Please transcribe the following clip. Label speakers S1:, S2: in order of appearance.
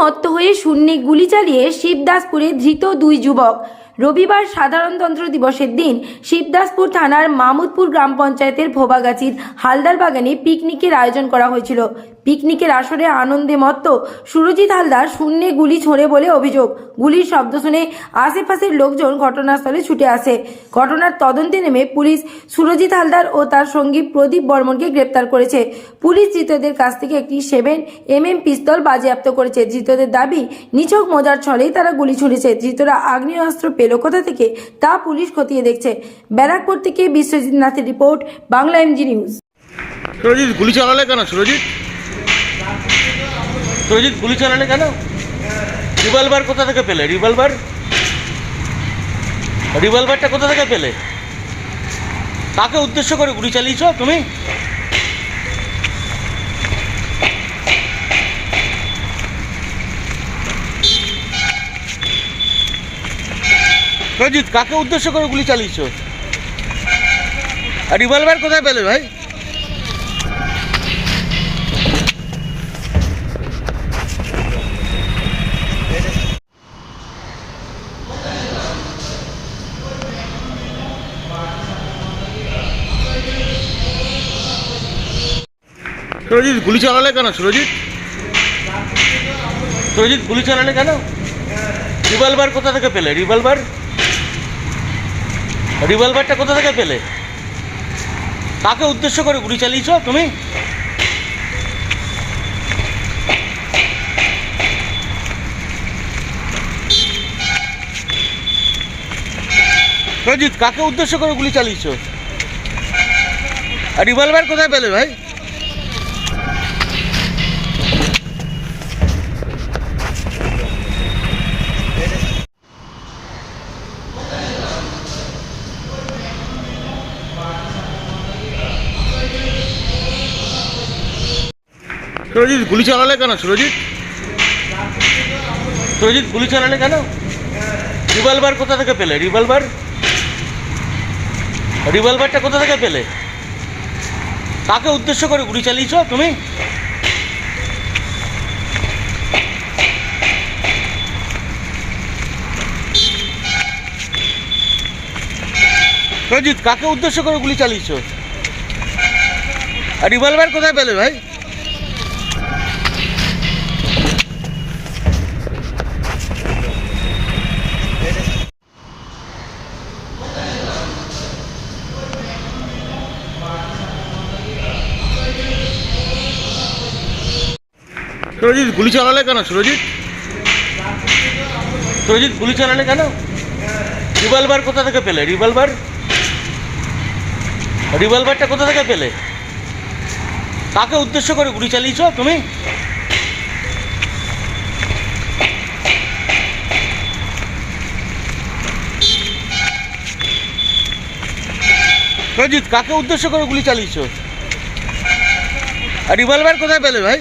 S1: মত্ত হয়ে শূন্যে গুলি চালিয়ে শিবদাসপুরে ধৃত দুই যুবক। রবিবার সাধারণতন্ত্র দিবসের দিন শিবদাসপুর থানার মামুদপুর গ্রাম পঞ্চায়েতের ভোবাগাছির হালদার বাগানে পিকনিকের আয়োজন করা হয়েছিল। পিকনিকের আসরে আনন্দে মত্ত সুরজিৎ হালদার শূন্যে গুলি ছোঁড়ে বলে অভিযোগ। গুলির শব্দ শুনে আশেপাশের লোকজন ঘটনাস্থলে ছুটে আসে। ঘটনার তদন্তে নেমে পুলিশ সুরজিৎ হালদার ও তার সঙ্গী প্রদীপ বর্মনকে গ্রেপ্তার করেছে। পুলিশ ধৃতদের কাছ থেকে একটি সেভেন এম এম পিস্তল বাজেয়াপ্ত করেছে। ধৃতদের দাবি, নিছক মজার ছলেই তারা গুলি ছুঁড়েছে। ধৃতরা আগ্নেয়াস্ত্র পেল কোথা থেকে তা পুলিশ খতিয়ে দেখছে। ব্যারাকপুর থেকে Biswajit নাথের report, Bangla MG news.
S2: Surajit, গুলি চালালে কেন সুরজিৎ? সুরজিৎ গুলি চালালে কেন? রিভলভার কোথা থেকে পেলে? রিভলভার? রিভলভারটা কোথা থেকে পেলে? কাকে উদ্দেশ্য করে গুলি চালিয়েছ তুমি? সুরজিৎ কাকে উদ্দেশ্য করে গুলি চালিয়েছ? রিভলভার কোথায় পেলে ভাই? সুরজিৎ, গুলি চালালে কেন সুরজিৎ? সুরজিৎ, গুলি চালালে কেন? রিভলভার কোথা থেকে পেলে? রিভলভার? রিভলভারটা কোথা থেকে পেলে? কাকে উদ্দেশ্য করে গুলি চালিয়েছ তুমি? সুরজিৎ, কাকে উদ্দেশ্য করে গুলি চালিয়েছ? রিভলভার কোথায় পেলে ভাই? সুরজিৎ, গুলি চালালে কেন সুরজিৎ? সুরজিৎ, গুলি চালালে কেন? রিভলভার কোথা থেকে পেলে? রিভলভার? রিভলভারটা কোথা থেকে পেলে? কাকে উদ্দেশ্য করে গুলি চালিয়েছ তুমি? সুরজিৎ, কাকে উদ্দেশ্য করে গুলি চালিয়েছ? আর রিভলভার কোথায় পেলে ভাই? সুরজিৎ, গুলি চালালে কেন সুরজিৎ? সুরজিৎ, গুলি চালালে কেন? রিভলভার কোথা থেকে পেলে? রিভলভার? রিভলভারটা কোথা থেকে পেলে? কাকে উদ্দেশ্য করে গুলি চালিয়েছ তুমি? সুরজিৎ, কাকে উদ্দেশ্য করে গুলি চালিয়েছ? আর রিভলভার কোথায় পেলে ভাই?